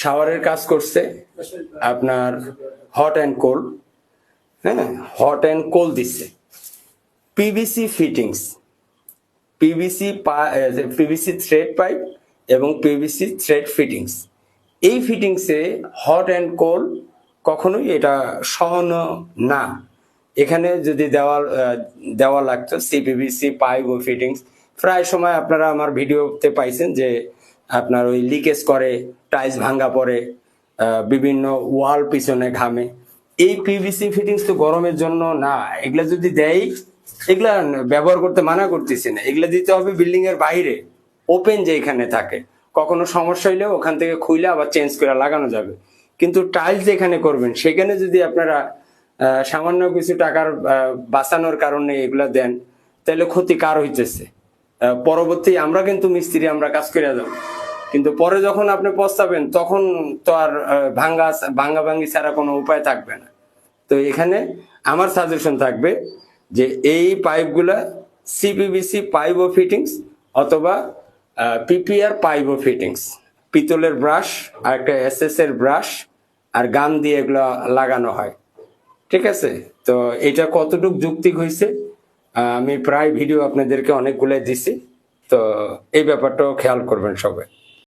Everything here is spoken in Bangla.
শাওয়ারের কাজ করছে, আপনার হট অ্যান্ড কোল্ড হ্যাঁ হট অ্যান্ড কোল্ড দিচ্ছে। PVC fittings PVC PVC thread pipe এবং পিভিসি থ্রেড ফিটিংস এই ফিটিংসে হট অ্যান্ড কোল কখনোই এটা সহন না। এখানে যদি দেওয়াল দেওয়া লাগতো সিপিভিসি পাইপ ও ফিটিংস প্রায় সময় আপনারা আমার ভিডিওতে পাইছেন যে আপনার ওই লিকেজ করে, টাইলস ভাঙ্গা পড়ে বিভিন্ন ওয়াল পিছনে ঘামে। এই পিভিসি ফিটিংস তো গরমের জন্য না, এগুলা যদি দেয় এগুলা ব্যবহার করতে মানা করতেছি না। এগুলা দিতে হবে বিল্ডিং এর বাইরে ওপেন যে এখানে থাকে। কখনো সমস্যা হইলে ওখান থেকে খুইলে আবার চেঞ্জ করে লাগানো যাবে। কিন্তু টাইলস যেখানে করবেন, সেখানে যদি আপনারা সামান্য কিছু টাকার বাঁচানোর কারণে এগুলা দেন, তাহলে ক্ষতি কার হইতেছে? পরবর্তী আমরা কিন্তু মিস্ত্রি, আমরা কাজ করে যাব। কিন্তু পরে যখন আপনি পস্তাবেন, তখন তো আর ভাঙ্গা ভাঙ্গা ভাঙ্গি ছাড়া কোনো উপায় থাকবে না। তো এখানে আমার সাজেশন থাকবে যে এই পাইপগুলা সিপিবিসি পাইপ ও ফিটিংস অথবা পিপিআর পাইপ ও ফিটিংস পিতলের ব্রাশ আর একটা এসএস এর ব্রাশ আর গান দিয়ে এগুলো লাগানো হয়। ঠিক আছে? তো এটা কতটুক যুক্তিক হয়েছে আমি প্রায় ভিডিও আপনাদেরকে অনেকগুলো দিছি। তো এই ব্যাপারটাও খেয়াল করবেন সবাই।